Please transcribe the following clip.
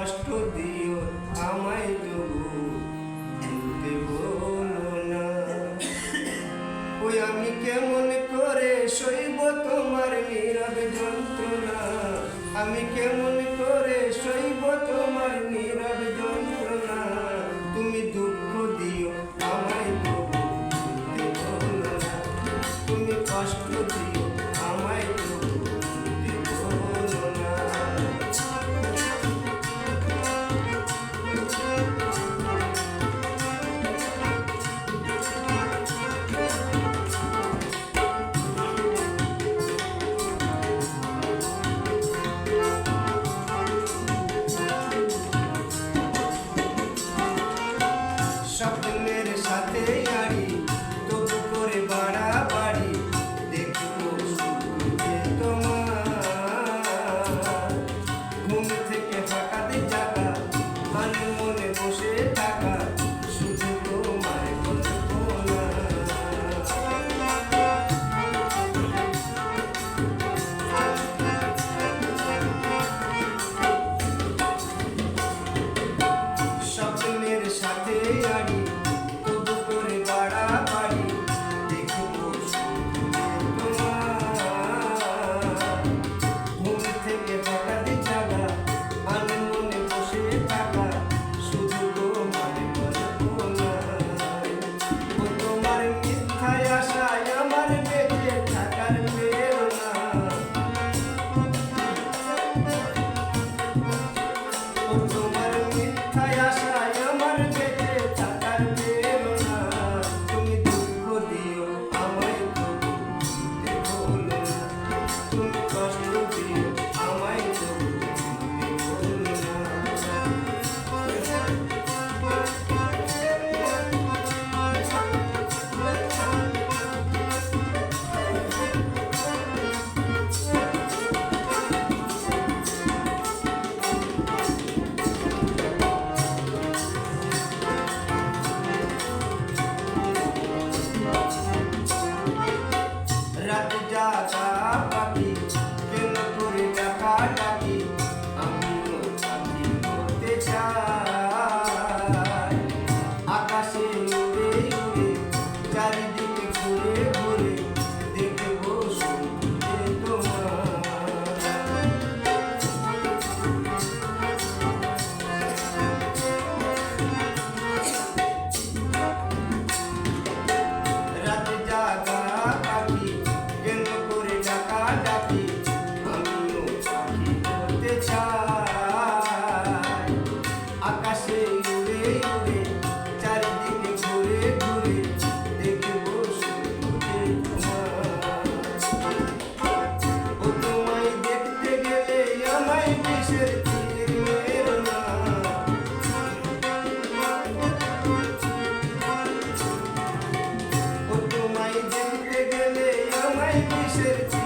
কষ্ট দিও আমায় দেবো বলো না। ওই আমি কেমন করে সইব তোমার নীরব যন্ত্রণা? আমি কেমন something কিসের